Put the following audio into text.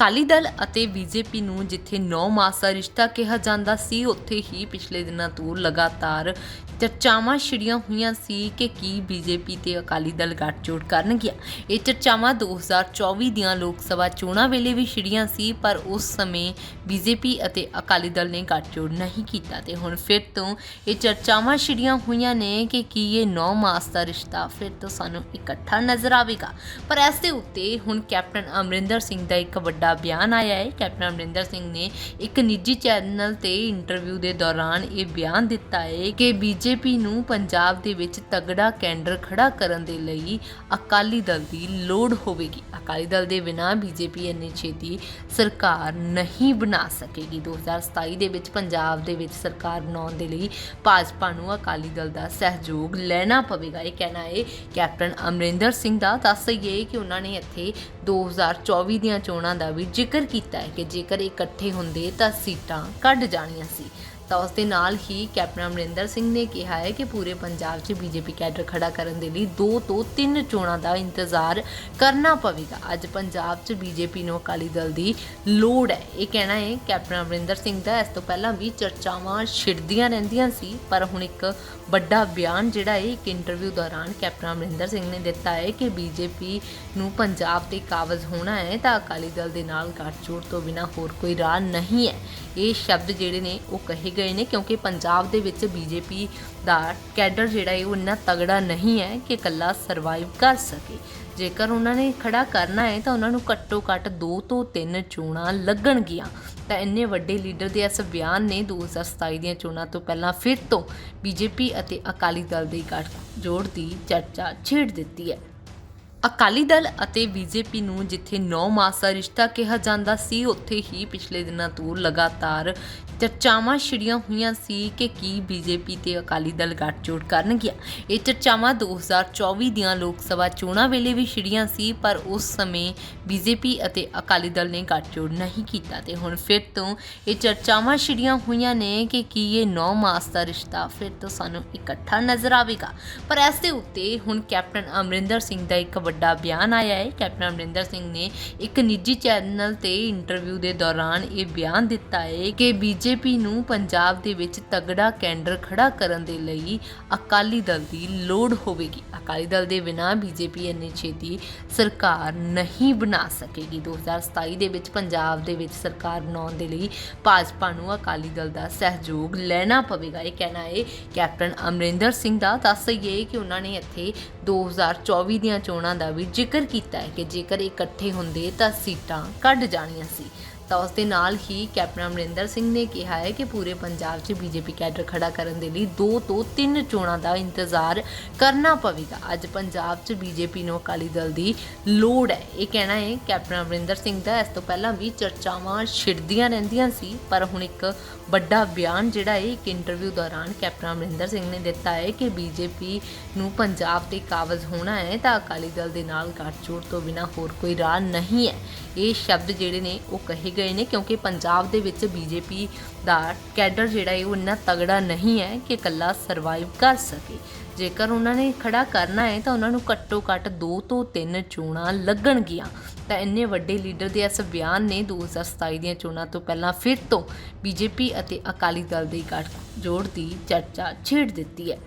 ਅਕਾਲੀ ਦਲ ਅਤੇ ਬੀਜੇਪੀ ਨੂੰ ਜਿੱਥੇ 9 ਮਾਸ ਦਾ ਰਿਸ਼ਤਾ ਕਿਹਾ ਜਾਂਦਾ ਸੀ, ਉੱਥੇ ਹੀ ਪਿਛਲੇ ਦਿਨਾਂ ਤੋਂ ਲਗਾਤਾਰ ਚਰਚਾਵਾਂ ਛਿੜੀਆਂ ਹੋਈਆਂ ਸੀ ਕਿ ਕੀ ਬੀਜੇਪੀ ਤੇ ਅਕਾਲੀ ਦਲ ਗੱਠਜੋੜ ਕਰਨਗੀਆਂ ਇਹ ਚਰਚਾਵਾਂ 2024 ਦੀਆਂ ਲੋਕ ਸਭਾ ਚੋਣਾਂ ਵੇਲੇ ਵੀ ਛਿੜੀਆਂ ਸੀ, ਪਰ ਉਸ ਸਮੇਂ ਬੀਜੇਪੀ ਅਤੇ ਅਕਾਲੀ ਦਲ ਨੇ ਗੱਠਜੋੜ ਨਹੀਂ ਕੀਤਾ ਤੇ ਹੁਣ ਫਿਰ ਤੋਂ ਇਹ ਚਰਚਾਵਾਂ ਛਿੜੀਆਂ ਹੋਈਆਂ ਨੇ ਕਿ ਕੀ ਇਹ 9 ਮਾਸ ਦਾ ਰਿਸ਼ਤਾ ਫਿਰ ਤੋਂ ਸਾਨੂੰ ਇਕੱਠਾ ਨਜ਼ਰ ਆਵੇਗਾ। ਪਰ ਇਸ ਦੇ ਉੱਤੇ ਹੁਣ ਕੈਪਟਨ ਅਮਰਿੰਦਰ ਸਿੰਘ ਦਾ ਇੱਕ ਵੱਡਾ ਬਿਆਨ ਆਇਆ ਹੈ। ਕੈਪਟਨ ਅਮਰਿੰਦਰ ਸਿੰਘ ਨੇ ਇੱਕ ਨਿੱਜੀ ਚੈਨਲ ਤੇ ਇੰਟਰਵਿਊ ਦੇ ਦੌਰਾਨ ਇਹ ਬਿਆਨ ਦਿੱਤਾ ਹੈ ਕਿ ਬੀਜੇਪੀ ਨੂੰ ਪੰਜਾਬ ਦੇ ਵਿੱਚ ਤਗੜਾ ਕੈਂਡਰ ਖੜਾ ਕਰਨ ਦੇ ਲਈ ਅਕਾਲੀ ਦਲ ਦੀ ਲੋੜ ਹੋਵੇਗੀ। ਅਕਾਲੀ ਦਲ ਦੇ ਬਿਨਾਂ ਬੀਜੇਪੀ ਇੰਨੀ ਛੇਤੀ ਸਰਕਾਰ ਨਹੀਂ ਬਣਾ ਸਕੇਗੀ। 2027 ਦੇ ਵਿੱਚ ਪੰਜਾਬ ਦੇ ਵਿੱਚ ਸਰਕਾਰ ਬਣਾਉਣ ਦੇ ਲਈ ਭਾਜਪਾ ਨੂੰ ਅਕਾਲੀ ਦਲ ਦਾ ਸਹਿਯੋਗ ਲੈਣਾ ਪਵੇਗਾ। ਇਹ ਕਹਿਣਾ ਹੈ, ਕੈਪਟਨ ਅਮਰਿੰਦਰ ਸਿੰਘ ਦਾ ਦੱਸ ਦਈਏ ਕਿ ਉਹਨਾਂ ਨੇ ਇੱਥੇ 2024 ਦੀਆਂ ਚੋਣਾਂ ਦਾ ਵੀ ਜ਼ਿਕਰ ਕੀਤਾ ਹੈ ਕਿ ਜੇਕਰ ਇਕੱਠੇ ਹੁੰਦੇ ਤਾਂ ਸੀਟਾਂ ਕੱਢ ਜਾਣੀਆਂ ਸੀ। ਤਾਂ ਉਸ ਦੇ ਨਾਲ ਹੀ ਕੈਪਟਨ ਅਮਰਿੰਦਰ ਸਿੰਘ ਨੇ ਕਿਹਾ ਹੈ ਕਿ ਪੂਰੇ ਪੰਜਾਬ 'ਚ ਬੀਜੇਪੀ ਕੈਡਰ ਖੜਾ ਕਰਨ ਦੇ ਲਈ ਦੋ ਤੋਂ ਤਿੰਨ ਚੋਣਾਂ ਦਾ ਇੰਤਜ਼ਾਰ ਕਰਨਾ ਪਵੇਗਾ। ਅੱਜ ਪੰਜਾਬ 'ਚ ਬੀਜੇਪੀ ਨੂੰ ਅਕਾਲੀ ਦਲ ਦੀ ਲੋੜ ਹੈ। ਇਹ ਕਹਿਣਾ ਹੈ, ਕੈਪਟਨ ਅਮਰਿੰਦਰ ਸਿੰਘ ਦਾ ਇਸ ਤੋਂ ਪਹਿਲਾਂ ਵੀ ਚਰਚਾਵਾਂ ਛਿੜਦੀਆਂ ਰਹਿੰਦੀਆਂ ਸੀ, ਪਰ ਹੁਣ ਇੱਕ ਵੱਡਾ ਬਿਆਨ ਜਿਹੜਾ ਹੈ, ਇੱਕ ਇੰਟਰਵਿਊ ਦੌਰਾਨ ਕੈਪਟਨ ਅਮਰਿੰਦਰ ਸਿੰਘ ਨੇ ਦਿੱਤਾ ਹੈ ਕਿ ਬੀਜੇਪੀ ਨੂੰ ਪੰਜਾਬ ਤੇ ਕਾਬਜ਼ ਹੋਣਾ ਹੈ ਤਾਂ ਅਕਾਲੀ ਦਲ ਦੇ ਨਾਲ ਗੱਠਜੋੜ ਤੋਂ ਬਿਨਾ ਹੋਰ ਕੋਈ ਰਾਹ ਨਹੀਂ ਹੈ। ਇਹ ਸ਼ਬਦ ਜਿਹੜੇ ਨੇ, ਉਹ ਕਹੇ ਗਏ ਨੇ ਕਿਉਂਕਿ ਪੰਜਾਬ ਦੇ ਵਿੱਚ ਬੀਜੇਪੀ ਦਾ ਕੈਡਰ ਜਿਹੜਾ ਹੈ ਉਹ ਇੰਨਾ ਤਗੜਾ ਨਹੀਂ ਹੈ ਕਿ ਇਕੱਲਾ ਸਰਵਾਈਵ ਕਰ ਸਕੇ। ਜੇਕਰ ਉਹਨਾਂ ਨੇ ਖੜਾ ਕਰਨਾ ਹੈ ਤਾਂ ਉਹਨਾਂ ਨੂੰ ਘੱਟੋ ਘੱਟ 2 ਤੋਂ 3 ਚੋਣਾਂ ਲੱਗਣਗੀਆਂ। ਤਾਂ ਇੰਨੇ ਵੱਡੇ ਲੀਡਰ ਦੇ ਇਸ ਬਿਆਨ ਨੇ 2027 ਦੀਆਂ ਚੋਣਾਂ ਤੋਂ ਪਹਿਲਾਂ ਫਿਰ ਤੋਂ ਬੀਜੇਪੀ ਅਤੇ ਅਕਾਲੀ ਦਲ ਦੀ ਗੱਠਜੋੜ ਦੀ ਚਰਚਾ ਛੇੜ ਦਿੱਤੀ ਹੈ। ਅਕਾਲੀ ਦਲ ਅਤੇ ਬੀਜੇਪੀ ਨੂੰ ਜਿੱਥੇ 9 ਮਾਸ ਦਾ ਰਿਸ਼ਤਾ ਕਿਹਾ ਜਾਂਦਾ ਸੀ, ਉੱਥੇ ਹੀ ਪਿਛਲੇ ਦਿਨਾਂ ਤੋਂ ਲਗਾਤਾਰ ਚਰਚਾਵਾਂ ਛਿੜੀਆਂ ਹੋਈਆਂ ਸੀ ਕਿ ਕੀ ਬੀਜੇਪੀ ਤੇ ਅਕਾਲੀ ਦਲ ਗੱਠਜੋੜ ਕਰਨਗੀਆਂ। ਇਹ ਚਰਚਾਵਾਂ 2024 ਦੀਆਂ ਲੋਕ ਸਭਾ ਚੋਣਾਂ ਵੇਲੇ ਵੀ ਛਿੜੀਆਂ ਸੀ, ਪਰ ਉਸ ਸਮੇਂ ਬੀਜੇਪੀ ਅਤੇ ਅਕਾਲੀ ਦਲ ਨੇ ਗੱਠਜੋੜ ਨਹੀਂ ਕੀਤਾ ਤੇ ਹੁਣ ਫਿਰ ਤੋਂ ਇਹ ਚਰਚਾਵਾਂ ਛਿੜੀਆਂ ਹੋਈਆਂ ਨੇ ਕਿ ਕੀ ਇਹ 9 ਮਾਸ ਦਾ ਰਿਸ਼ਤਾ ਫਿਰ ਤੋਂ ਸਾਨੂੰ ਇਕੱਠਾ ਨਜ਼ਰ ਆਵੇਗਾ। ਪਰ ਇਸ ਦੇ ਉੱਤੇ ਹੁਣ ਕੈਪਟਨ ਅਮਰਿੰਦਰ ਸਿੰਘ ਦਾ ਇੱਕ ਵੱਡਾ ਬਿਆਨ ਆਇਆ ਹੈ। ਕੈਪਟਨ ਅਮਰਿੰਦਰ ਸਿੰਘ ਨੇ ਇੱਕ ਨਿੱਜੀ ਚੈਨਲ ਤੇ ਇੰਟਰਵਿਊ ਦੇ ਦੌਰਾਨ ਇਹ ਬਿਆਨ ਦਿੱਤਾ ਹੈ ਕਿ ਬੀਜੇਪੀ ਨੂੰ ਪੰਜਾਬ ਦੇ ਵਿੱਚ ਤਗੜਾ ਕੈਂਡਰ ਖੜਾ ਕਰਨ ਦੇ ਲਈ ਅਕਾਲੀ ਦਲ ਦੀ ਲੋੜ ਹੋਵੇਗੀ। ਅਕਾਲੀ ਦਲ ਦੇ ਬਿਨਾਂ ਬੀਜੇਪੀ ਇੰਨੀ ਛੇਤੀ ਸਰਕਾਰ ਨਹੀਂ ਬਣਾ ਸਕੇਗੀ। 2027 ਦੇ ਵਿੱਚ ਪੰਜਾਬ ਦੇ ਵਿੱਚ ਸਰਕਾਰ ਬਣਾਉਣ ਦੇ ਲਈ ਭਾਜਪਾ ਨੂੰ ਅਕਾਲੀ ਦਲ ਦਾ ਸਹਿਯੋਗ ਲੈਣਾ ਪਵੇਗਾ। ਇਹ ਕਹਿਣਾ ਹੈ, ਕੈਪਟਨ ਅਮਰਿੰਦਰ ਸਿੰਘ ਦਾ ਦੱਸ ਦਈਏ ਕਿ ਉਹਨਾਂ ਨੇ ਇੱਥੇ 2024 ਦੀਆਂ ਚੋਣਾਂ ਦਾ ਵੀ ਜ਼ਿਕਰ ਕੀਤਾ ਹੈ ਕਿ ਜੇਕਰ ਇਕੱਠੇ ਹੁੰਦੇ ਤਾਂ ਸੀਟਾਂ ਕੱਢ ਜਾਣੀਆਂ ਸੀ। ਤਾਂ ਉਸ ਦੇ ਨਾਲ ਹੀ ਕੈਪਟਨ ਅਮਰਿੰਦਰ ਸਿੰਘ ਨੇ ਕਿਹਾ ਹੈ ਕਿ ਪੂਰੇ ਪੰਜਾਬ 'ਚ ਬੀਜੇਪੀ ਕੈਡਰ ਖੜਾ ਕਰਨ ਦੇ ਲਈ ਦੋ ਤੋਂ ਤਿੰਨ ਚੋਣਾਂ ਦਾ ਇੰਤਜ਼ਾਰ ਕਰਨਾ ਪਵੇਗਾ। ਅੱਜ ਪੰਜਾਬ 'ਚ ਬੀਜੇਪੀ ਨੂੰ ਅਕਾਲੀ ਦਲ ਦੀ ਲੋੜ ਹੈ। ਇਹ ਕਹਿਣਾ ਹੈ, ਕੈਪਟਨ ਅਮਰਿੰਦਰ ਸਿੰਘ ਦਾ ਇਸ ਤੋਂ ਪਹਿਲਾਂ ਵੀ ਚਰਚਾਵਾਂ ਛਿੜਦੀਆਂ ਰਹਿੰਦੀਆਂ ਸੀ, ਪਰ ਹੁਣ ਇੱਕ ਵੱਡਾ ਬਿਆਨ ਜਿਹੜਾ ਹੈ, ਇੱਕ ਇੰਟਰਵਿਊ ਦੌਰਾਨ ਕੈਪਟਨ ਅਮਰਿੰਦਰ ਸਿੰਘ ਨੇ ਦਿੱਤਾ ਹੈ ਕਿ ਬੀਜੇਪੀ ਨੂੰ ਪੰਜਾਬ ਤੇ ਕਾਬਜ਼ ਹੋਣਾ ਹੈ ਤਾਂ ਅਕਾਲੀ ਦਲ ਦੇ ਨਾਲ ਗੱਠਜੋੜ ਤੋਂ ਬਿਨਾ ਹੋਰ ਕੋਈ ਰਾਹ ਨਹੀਂ ਹੈ। ਇਹ ਸ਼ਬਦ ਜਿਹੜੇ ਨੇ, ਉਹ ਕਹੇ ਗਏ ਨੇ ਕਿਉਂਕਿ ਪੰਜਾਬ ਦੇ ਵਿੱਚ ਬੀਜੇਪੀ ਦਾ ਕੈਡਰ ਜਿਹੜਾ ਹੈ ਉਹ ਇੰਨਾ ਤਗੜਾ ਨਹੀਂ ਹੈ ਕਿ ਇਕੱਲਾ ਸਰਵਾਈਵ ਕਰ ਸਕੇ। ਜੇਕਰ ਉਹਨਾਂ ਨੇ ਖੜਾ ਕਰਨਾ ਹੈ ਤਾਂ ਉਹਨਾਂ ਨੂੰ ਘੱਟੋ ਘੱਟ 2 ਤੋਂ 3 ਚੋਣਾਂ ਲੱਗਣਗੀਆਂ। ਤਾਂ ਇੰਨੇ ਵੱਡੇ ਲੀਡਰ ਦੇ ਇਸ ਬਿਆਨ ਨੇ 2027 ਦੀਆਂ ਚੋਣਾਂ ਤੋਂ ਪਹਿਲਾਂ ਫਿਰ ਤੋਂ ਬੀਜੇਪੀ ਅਤੇ ਅਕਾਲੀ ਦਲ ਦੇ ਗੱਠਜੋੜ ਦੀ ਚਰਚਾ ਛੇੜ ਦਿੱਤੀ ਹੈ।